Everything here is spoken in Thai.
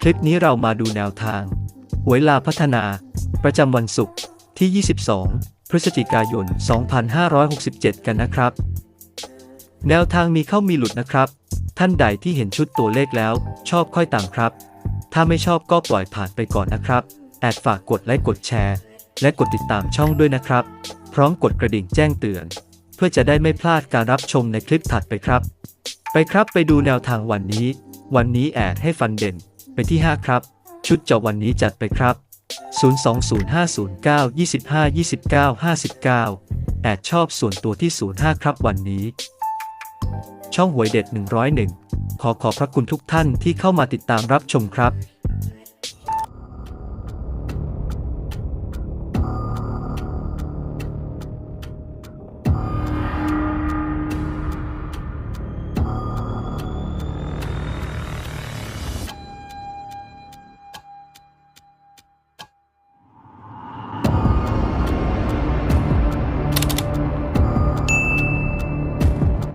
คลิปนี้เรามาดูแนวทาง หวยลาพัฒนา ประจำวันศุกร์ที่ 22 พฤศจิกายน 2567 กันนะครับ แนวทางมีเข้ามีหลุดนะครับ ท่านใดที่เห็นชุดตัวเลขแล้ว ชอบค่อยตามครับ ถ้าไม่ชอบก็ปล่อยผ่านไปก่อนนะครับ แอดฝากกดไลค์กดแชร์ และกดติดตามช่องด้วยนะครับ พร้อมกดกระดิ่งแจ้งเตือน เพื่อจะได้ไม่พลาดการรับชมในคลิปถัดไปครับ ไปครับไปดูแนวทางวันนี้ วันนี้แอดให้ฟันเด่น ไปที่ 5 ครับ ชุดเจาะวันนี้จัดไปครับ 02050925959 แอดชอบส่วนตัวที่ 05 ครับวันนี้ ช่องหวยเด็ด 101 ขอขอบพระคุณทุกท่านที่เข้ามาติดตามรับชมครับ